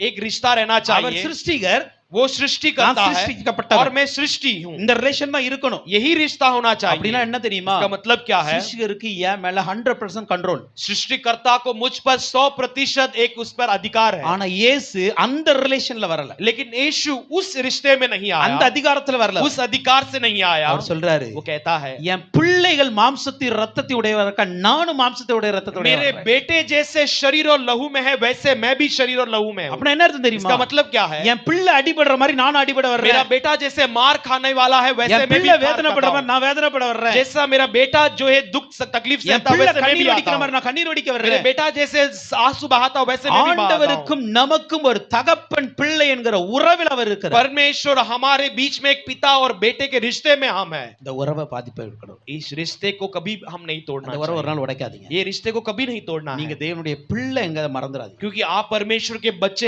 एक रिश्ता रहना चाहिए। सृष्टिगर वो सृष्टि करता நான் है சிருஷ்டிக்கப்பட்டவர். और मैं सृष्टि हूँ இந்த ரிலேஷன் தான் இருக்கணும் यही रिश्ता होना அப்படின்னா चाहिए என்ன தெரியுமா इसका मतलब क्या है சிருஷ்டிகருக்கு என் மேல ஹண்ட்ரட் பர்சன்ட் கண்ட்ரோல் सृष्टिकर्ता को मुझ पर सौ प्रतिशत एक उस पर अधिकार है ஆனா இயேசு அந்த ரிலேஷன்ல வரல लेकिन यीशु उस रिश्ते में नहीं அந்த आया அதிகாரத்துல வரல उस अधिकार से नहीं आया அவர் சொல்றாரு वो कहता है என் பிள்ளைகள் மாம்சத்தை ரத்தத்தை உடையவரக்கா நானும் மாம்சத்தை உடைய ரத்தத்தை मेरे உடையவர் बेटे जैसे शरीर और लहू में है वैसे मैं भी शरीर और लहू में हूँ அப்படின்னா என்ன அர்த்தம் इसका தெரியுமா मतलब क्या है என் பிள்ளை அடிபடுற மாதிரி நானும் அடிபட मेरा வர்றேன் बेटा जैसे मार खाने वाला है वैसे என் मैं भी பிள்ளை मार வேதனைப்படுற खाता மாதிரி हूँ। நான் வேதனைப்பட வர்றேன் जैसा मेरा बेटा जो है दुख तकलीफ से என் सहता है, பிள்ளை वैसे मैं भी கண்ணீர் आता வடிக்கிற हूँ। மாதிரி நான் கண்ணீர் வடிக்க मेरे வர்றேன் बेटा जैसे आंसू बहाता हूं, वैसे मैं भी बहाता हूं। ஆண்டவருக்கும் நமக்கும் ஒரு தகப்பன் பிள்ளை என்கிற உறவில் அவர் இருக்கிறார் परमेश्वर हमारे बीच में एक पिता और बेटे के रिश्ते में हम हैं இந்த உறவை பாதிப்பை இருக்கணும் इस रिश्ते को कभी हम नहीं तोड़ना அந்த உறவு ஒரு चाहिए। நாள் உடைக்காதீங்க ये रिश्ते को कभी नहीं तोड़ना நீங்க है தேவனுடைய பிள்ளை எங்க மறந்துடாதீங்க क्योंकि आप परमेश्वर के बच्चे